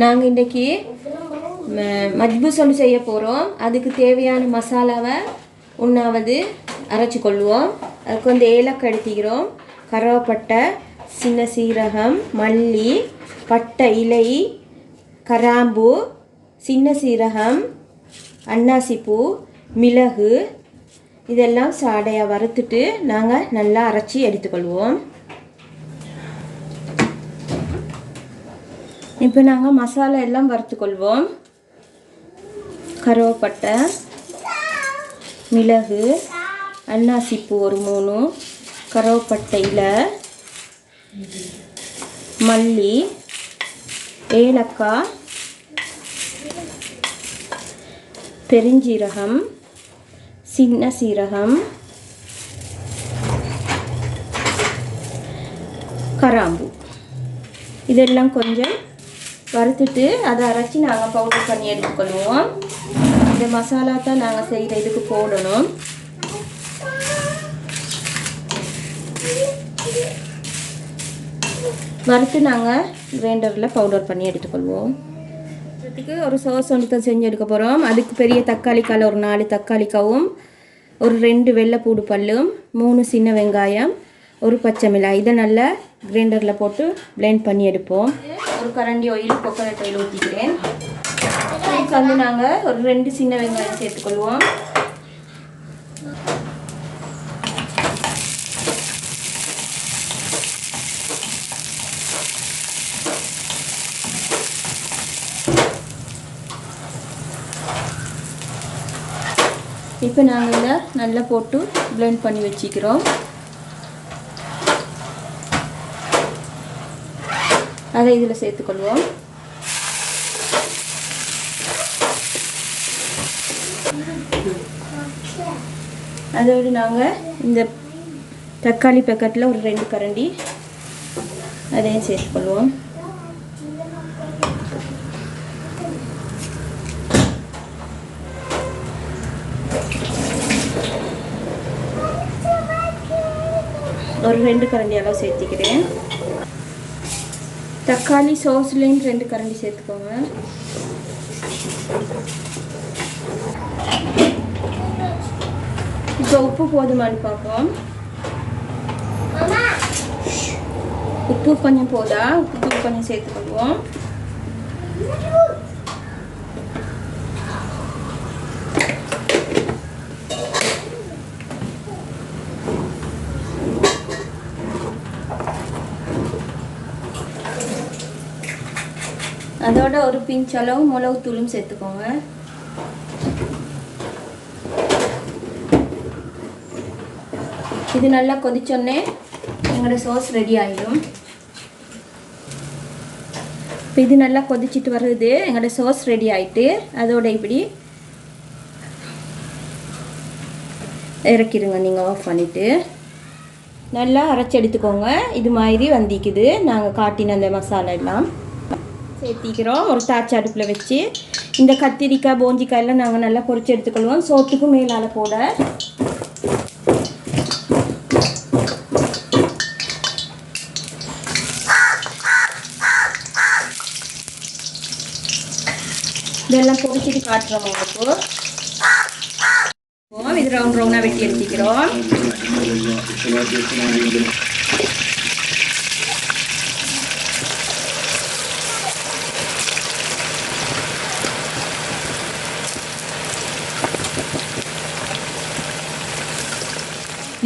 நாங்கள் இன்றைக்கி மஜ்பு சொல்லு செய்ய போகிறோம் அதுக்கு தேவையான மசாலாவை ஒன்றாவது அரைச்சி கொள்வோம். அதுக்கு வந்து ஏலக்காய் எடுத்துக்கிறோம். கருவேப்பட்டை சின்ன சீரகம் மல்லி பட்டை இலை கராம்பு சின்ன சீரகம் அன்னாசிப்பூ மிளகு இதெல்லாம் சாடையாக வறுத்துட்டு நாங்கள் நல்லா அரைச்சி எடுத்துக்கொள்வோம். இப்போ நாங்கள் மசாலா எல்லாம் வறுத்துக்கொள்வோம் கருவேப்பட்டை மிளகு அன்னாசிப்பூ ஒரு மூணு கருவேப்பட்டையில் மல்லி ஏலக்காய் பெருஞ்சீரகம் சின்ன சீரகம் கராம்பு. இதெல்லாம் கொஞ்சம் வறுத்துட்டு அதை அரைச்சி நாங்கள் பவுடர் பண்ணி எடுத்துக்கொள்வோம் இந்த மசாலா தான் நாங்கள் செய்கிற இதுக்கு போடணும். வறுத்து நாங்கள் கிரைண்டரில் பவுடர் பண்ணி எடுத்துக்கொள்வோம். அதுக்கு ஒரு சோஸ் ஒன்று செஞ்சு எடுக்க போகிறோம் அதுக்கு பெரிய தக்காளிக்காயில் ஒரு நாலு தக்காளிக்காவும் ஒரு ரெண்டு வெள்ளைப்பூடு பல்லும் மூணு சின்ன வெங்காயம் ஒரு பச்சை மிளகாய். இதை நல்லா கிரைண்டரில் போட்டு பிளெண்ட் பண்ணி எடுப்போம். ஒரு கரண்டி ஆயில் கொக்கனட் ஆயில் ஊற்றிக்கிறேன் இதுக்கு வந்து நாங்கள் ஒரு ரெண்டு சின்ன வெங்காயம் சேர்த்துக்கொள்வோம். இப்போ நாங்கள் இதை நல்லா போட்டு பிளெண்ட் பண்ணி வச்சுக்கிறோம். அதை இதில் சேர்த்துக்கொள்வோம். அதோடு நாங்கள் இந்த தக்காளி பேக்கெட்டில் ஒரு ரெண்டு கரண்டி அதையும் சேர்த்துக்கொள்வோம். ஒரு ரெண்டு கரண்டி அளவு சேர்த்திக்கிறேன். தக்காளி சோஸ்லேயும் ரெண்டு கரண்டி சேர்த்துக்கோங்க. இப்போ உப்பு போதுமான்னு பார்ப்போம். உப்பு கொஞ்சம் போதா? உப்பு கொஞ்சம் சேர்த்துக்கொள்வோம் அதோட ஒரு பிஞ்ச் அளவு மிளகு தூளும் சேர்த்துக்கோங்க. இது நல்லா கொதிச்சோடனே எங்களோட சோஸ் ரெடி ஆகிடும் இப்போ இது நல்லா கொதிச்சிட்டு வருது எங்களோட சோஸ் ரெடி ஆகிட்டு அதோட இப்படி இறக்கிடுங்க நீங்கள் ஆஃப் பண்ணிவிட்டு நல்லா அரைச்சி எடுத்துக்கோங்க. இது மாதிரி வந்திக்குது. நாங்கள் காட்டின அந்த மசாலா எல்லாம். சேர்த்திக்கிறோம். ஒரு தாச்சி அடுப்பில் வச்சு. இந்த கத்திரிக்காய் போஞ்சிக்காய் எல்லாம் நாங்கள் நல்லா பொரிச்சு எடுத்துக்கொள்வோம். சோத்துக்கும் மேலால் போட. இதெல்லாம் பொரிச்சிட்டு காட்டுறோம் உங்களுக்கு. இது ரவுண்ட் ரவுண்டாக வெட்டி எடுத்துக்கிறோம்.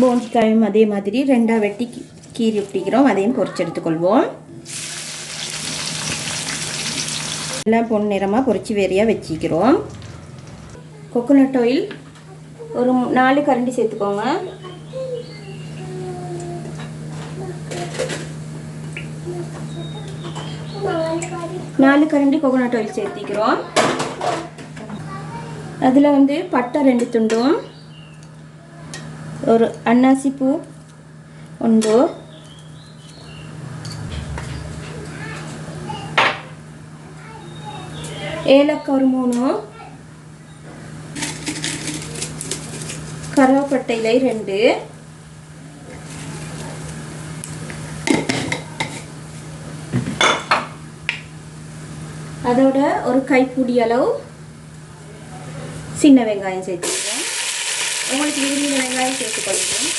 போஞ்சிக்காயும் அதே மாதிரி ரெண்டாக வெட்டி கீறி விட்டிக்கிறோம் அதையும் பொரிச்சு எடுத்துக்கொள்வோம் எல்லாம் பொன் நிறமாக பொரிச்சு வேறையாக வச்சிக்கிறோம். கொக்கோனட் ஆயில் ஒரு நாலு கரண்டி சேர்த்துக்கோங்க. நாலு கரண்டி கொக்கோனட் ஆயில் சேர்த்திக்கிறோம். அதில் வந்து பட்டை ரெண்டு துண்டும். ஒரு அன்னாசி பூ ಒಂದು ಏಲಕ್ಕಿ ஒரு மூணு கருவேப்பட்டை இலை ரெண்டு அதோட ஒரு கைப்பிடி அளவு சின்ன வெங்காயம் சேர்த்துக்கிறேன் உங்களுக்கு விரும்பிய வெங்காயம் சேர்த்துக்கொள்ளுங்க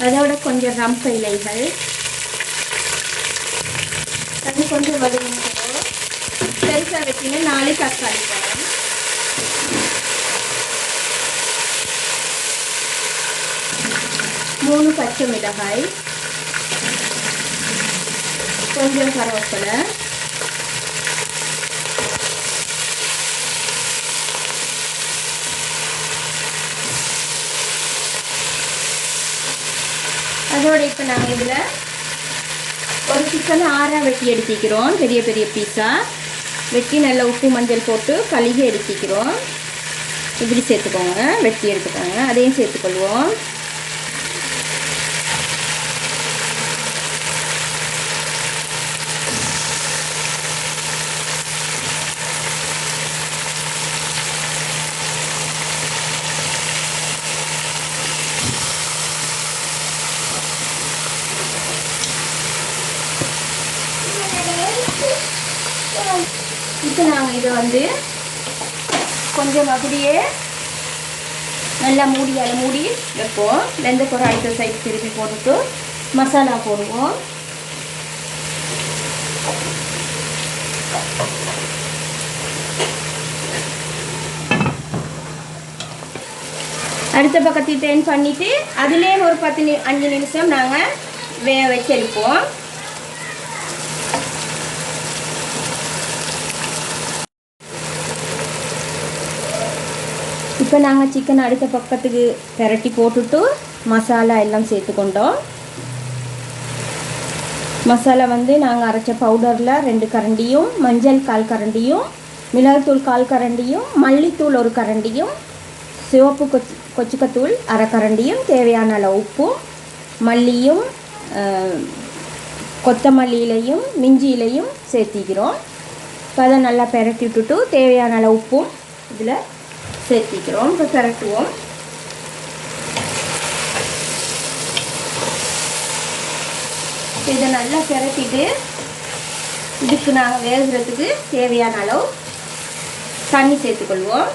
அதோட கொஞ்சம் ரம்ப இலைகள். அது கொஞ்சம் வதங்கினதோ பெருசாக வச்சிங்கன்னா நாலு தக்காளி பழம் மூணு பச்சை மிளகாய் கொஞ்சம் கருவேப்பிலை அதோட இப்போ நாங்கள் இதில் ஒரு சிக்கன் ஆறாக வெட்டி எடுத்துக்கிறோம். பெரிய பெரிய பீஸாக வெட்டி நல்லா உப்பு மஞ்சள் போட்டு கழுகி எடுத்துக்கிறோம். இப்படி சேர்த்துக்கோங்க. வெட்டி எடுத்துக்கோங்க. அதையும் சேர்த்துக்கொள்வோம் இப்போ நாங்கள் இதை வந்து கொஞ்சம் அப்படியே நல்லா மூடி அதை மூடி வைப்போம். வெந்த குறை அடுத்த சைடு திருப்பி போட்டுட்டு மசாலா போடுவோம். அடுத்த பக்கத்தை டேன் பண்ணிவிட்டு அதுலேயே ஒரு பத்து நி அஞ்சு நிமிஷம் நாங்கள் வே வச்சிருப்போம் இப்போ நாங்கள் சிக்கன் அடுத்த பக்கத்துக்கு பெரட்டி போட்டுட்டு மசாலா எல்லாம் சேர்த்துக்கொண்டோம். மசாலா வந்து நாங்கள் அரைச்ச பவுடரில் ரெண்டு கரண்டியும் மஞ்சள் கால் கரண்டியும் மிளகுத்தூள் கால் கரண்டியும் மல்லித்தூள் ஒரு கரண்டியும் சிவப்பு கொச்சு கொச்சுக்கத்தூள் அரை கரண்டியும் தேவையான அளவு உப்பும் மல்லியும் கொத்தமல்லியிலையும் மிஞ்சியிலையும் சேர்த்திக்கிறோம். இப்போ அதை நல்லா பெரட்டி விட்டுட்டு தேவையான அளவு உப்பும் இதில் சேர்த்திக்கிறோம். இப்போ திரட்டுவோம் இதை நல்லா திரட்டிட்டு இதுக்கு நாங்கள் வேகிறதுக்கு தேவையான அளவு தண்ணி சேர்த்துக்கொள்வோம்.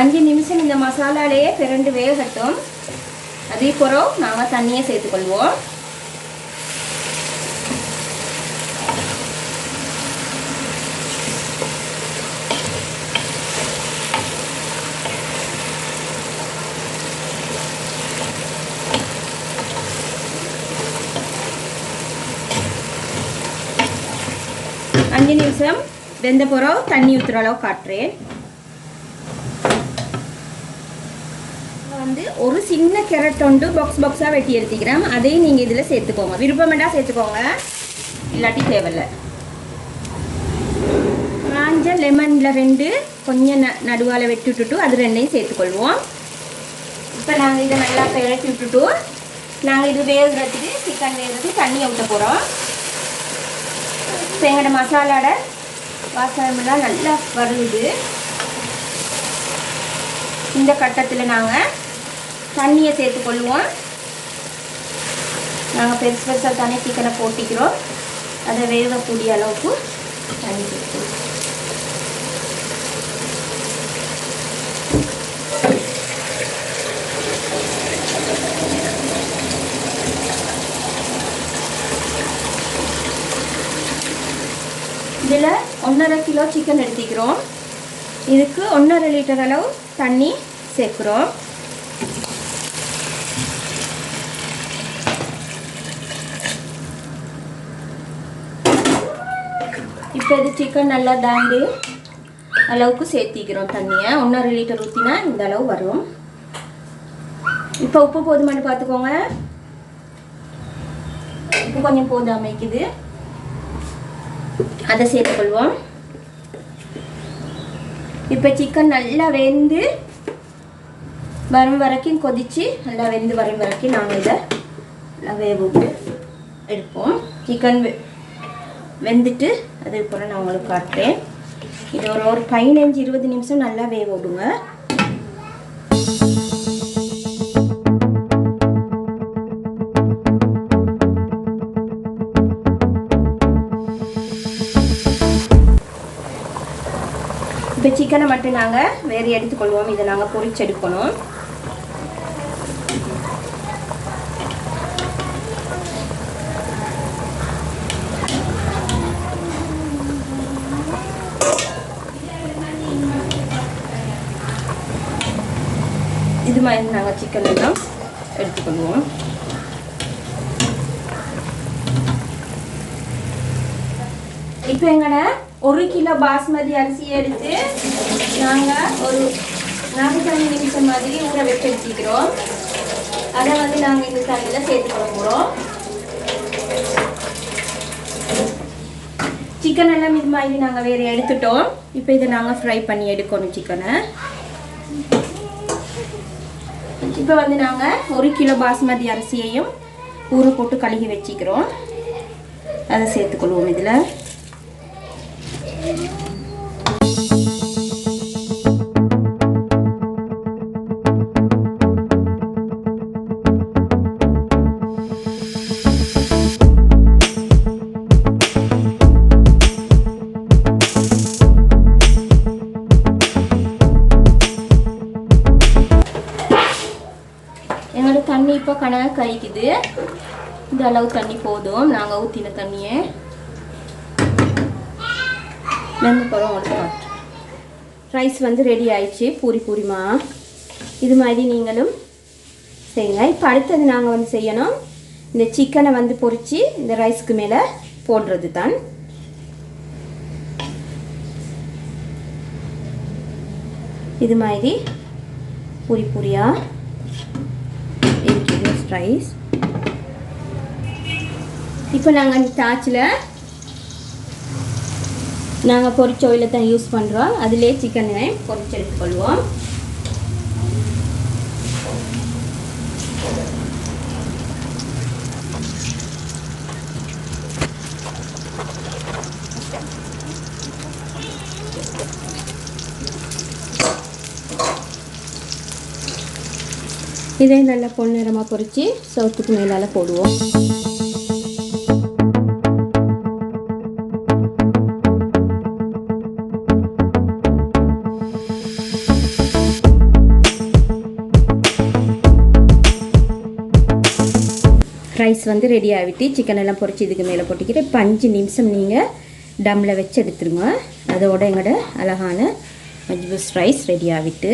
அஞ்சு நிமிஷம் இந்த மசாலாலேயே பிறண்டு வேகட்டும். அதே பிறகு நாங்கள் தண்ணியை சேர்த்துக்கொள்வோம். அஞ்சு நிமிஷம். வெந்த பிறகு தண்ணி ஊற்றுற அளவு காட்டுறேன். வந்து ஒரு சின்ன கேரட் ஒன்று பாக்ஸ் பாக்ஸாக வெட்டி எடுத்துக்கிறேன். அதையும் நீங்கள் இதில் சேர்த்துக்கோங்க. விருப்பமெண்டா சேர்த்துக்கோங்க. இல்லாட்டி தேவையில்லை. காஞ்ச லெமனில் ரெண்டு கொஞ்சம் ந நடுவால் வெட்டி விட்டுட்டு அது ரெண்டையும் சேர்த்துக்கொள்வோம். இப்போ நாங்கள் இதை நல்லா பெரட்டி விட்டுட்டு நாங்கள் இது வேகிறதுக்கு சிக்கன் வேகிறதுக்கு தண்ணியை ஊற்ற போகிறோம் இப்போ எங்களோட மசாலாட வாசனமெல்லாம் நல்லா வருது. இந்த கட்டத்தில் நாங்கள் தண்ணியை சேர்த்து கொள்வோம். நாங்கள் பெருசு பெருசாக தண்ணி சிக்கனை போட்டிக்கிறோம். அதை வேகக்கூடிய அளவுக்கு தண்ணி சேர்த்து இதில் ஒன்றரை கிலோ சிக்கன் எடுத்துக்கிறோம். இதுக்கு ஒன்றரை லிட்டர் அளவு தண்ணி சேர்க்குறோம். இப்போ இது சிக்கன் நல்லா தாண்டி அளவுக்கு சேர்த்திக்கிறோம் தண்ணியை. ஒன்றரை லிட்டர் ஊற்றினா இந்த அளவு வரும். இப்போ உப்பு போதுமானு பார்த்துக்கோங்க. உப்பு கொஞ்சம் போதாமைக்குது அதை சேர்த்துக்கொள்வோம் இப்போ சிக்கன் நல்லா வெந்து வரும் வரைக்கும் கொதித்து நல்லா வெந்து வரும் வரைக்கும் நாங்கள் இதை நல்லா வேக எடுப்போம். சிக்கன் வெ வெந்துட்டு அதுக்கப்புறம் நான் உங்களுக்கு காட்டுறேன். இது ஒரு ஒரு பதினஞ்சு இருபது நிமிஷம் நல்லா வேக விடுங்க. சிக்கனை மட்டும் நாங்கள் வேறு எடுத்துக்கொள்வோம். இதை நாங்கள் பொறிச்செடுக்கணும் இது மாதிரி நாங்கள் சிக்கன் எல்லாம் எடுத்துக்கொள்வோம். இப்போ எங்கட ஒரு கிலோ பாஸ்மதி அரிசி எடுத்து நாங்கள் ஒரு நாற்பத்தஞ்சு நிமிஷம் மாதிரி ஊற வச்சு வச்சுக்கிறோம் அதை வந்து நாங்கள் இந்த தண்ணியில் சேர்த்து போகிறோம் சிக்கன் எல்லாம் இது மாதிரி நாங்கள் வேறு எடுத்துட்டோம். இப்போ இதை நாங்கள் ஃப்ரை பண்ணி எடுக்கணும் சிக்கனை இப்போ வந்து நாங்கள் ஒரு கிலோ பாஸ்மதி அரிசியையும் ஊற போட்டு கழுகி வச்சுக்கிறோம். அதை சேர்த்துக்கொள்வோம் இதில். இப்போ கணக்கு கழிக்குது இந்த அளவு தண்ணி போதும். நாங்கள் ஊற்றின தண்ணியை. வெந்த போகிறோம் உங்களுக்கு காட்டுறேன் ரைஸ் வந்து ரெடி ஆயிடுச்சு பூரி பூரிமா. இது மாதிரி நீங்களும் செய்யுங்க. இப்போ அடுத்தது நாங்கள் வந்து செய்யணும் இந்த சிக்கனை வந்து பொரித்து இந்த ரைஸ்க்கு மேலே போடுறது தான் இது மாதிரி பூரி பூரியாக இருக்குது ரைஸ் இப்போ நாங்கள் அந்த தாச்சில் நாங்கள் பொரிச்ச oil தான் யூஸ் பண்ணுறோம் அதிலே சிக்கனை பொரிச்சு எடுத்துக்கொள்வோம். இதை நல்லா பொன்னிறமாக பொரித்து சவுத்துக்கு மேலால் போடுவோம். ரைஸ் வந்து ரெடி ஆகிட்டு சிக்கன் எல்லாம் பொறிச்சு இதுக்கு மேலே போட்டுக்கிட்டு பஞ்சு நிமிஷம் நீங்கள் டம்மில் வச்சு எடுத்துருங்க. அதோட எங்களோட அழகான மஜ்பூஸ் ரைஸ் ரெடி ஆகிட்டு.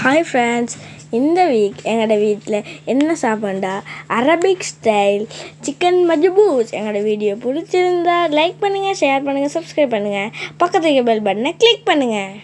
ஹாய் ஃப்ரெண்ட்ஸ் இந்த வீக் எங்களோட வீட்டில் என்ன சாப்பாண்டா அரபிக் ஸ்டைல் சிக்கன் மஜ்பூஸ் எங்களோட வீடியோ பிடிச்சிருந்தா லைக் பண்ணுங்கள் ஷேர் பண்ணுங்கள் சப்ஸ்கிரைப் பண்ணுங்கள் பக்கத்துக்கு பெல் பட்டனை கிளிக் பண்ணுங்கள்